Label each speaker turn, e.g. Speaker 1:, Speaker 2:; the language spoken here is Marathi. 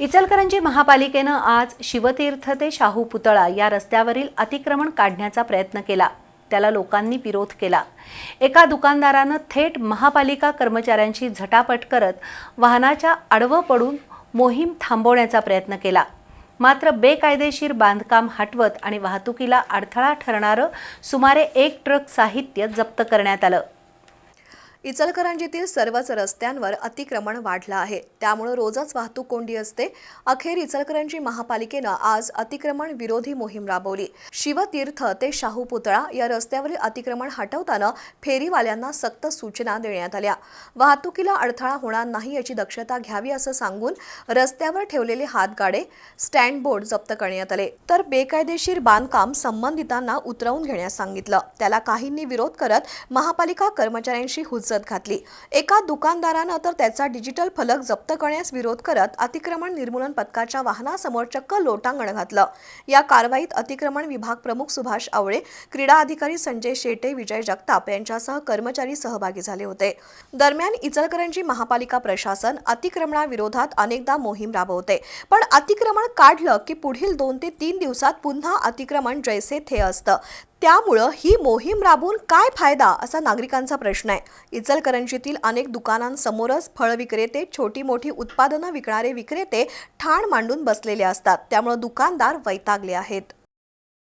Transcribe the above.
Speaker 1: इचलकरंजी महापालिकेनं आज शिवतीर्थ ते शाहू पुतळा या रस्त्यावरील अतिक्रमण काढण्याचा प्रयत्न केला. त्याला लोकांनी विरोध केला. एका दुकानदारानं थेट महापालिका कर्मचाऱ्यांशी झटापट करत वाहनाच्या आडवं पडून मोहीम थांबवण्याचा प्रयत्न केला. मात्र बेकायदेशीर बांधकाम हटवत आणि वाहतुकीला अडथळा ठरणारं सुमारे एक ट्रक साहित्य जप्त करण्यात आलं.
Speaker 2: इचलकरंजीतील सर्वच रस्त्यांवर अतिक्रमण वाढलं आहे. त्यामुळे रोजच वाहतूक कोंडी असते. अखेर इचलकरंजी महापालिकेनं आज अतिक्रमण विरोधी मोहीम राबवली. शिवतीर्थ ते शाहू पुतळा या रस्त्यावरील अतिक्रमण हटवताना फेरीवाल्यांना सक्त सूचना देण्यात आल्या. वाहतुकीला अडथळा होणार नाही याची दक्षता घ्यावी असं सांगून रस्त्यावर ठेवलेले हातगाडे स्टँड बोर्ड जप्त करण्यात आले. तर बेकायदेशीर बांधकाम संबंधितांना उतरवून घेण्यास सांगितलं. त्याला काहींनी विरोध करत महापालिका कर्मचाऱ्यांशी हुज्जत घातली. एका दुकानदारानं तर त्याचा डिजिटल फलक जप्त करण्यास विरोध करत अतिक्रमण निर्मूलन पथकाच्या वाहनासमोर चक्क लोटांगण घातलं. या कारवाईत अतिक्रमण विभाग प्रमुख सुभाष आवळे क्रीडा अधिकारी संजय शेटे विजय जगताप यांच्यासह कर्मचारी सहभागी झाले होते. दरम्यान इचलकरंजी महापालिका प्रशासन अतिक्रमणाविरोधात अनेकदा मोहीम राबवते. पण अतिक्रमण काढलं की पुढील दोन ते तीन दिवसात पुन्हा अतिक्रमण जैसे थे असतं. त्यामुळं ही मोहीम राबवून काय फायदा असा नागरिकांचा प्रश्न आहे. इचलकरंजीतील अनेक दुकानांसमोरच फळ विक्रेते छोटी मोठी उत्पादनं विकणारे विक्रेते ठाण मांडून बसलेले असतात. त्यामुळं दुकानदार वैतागले आहेत.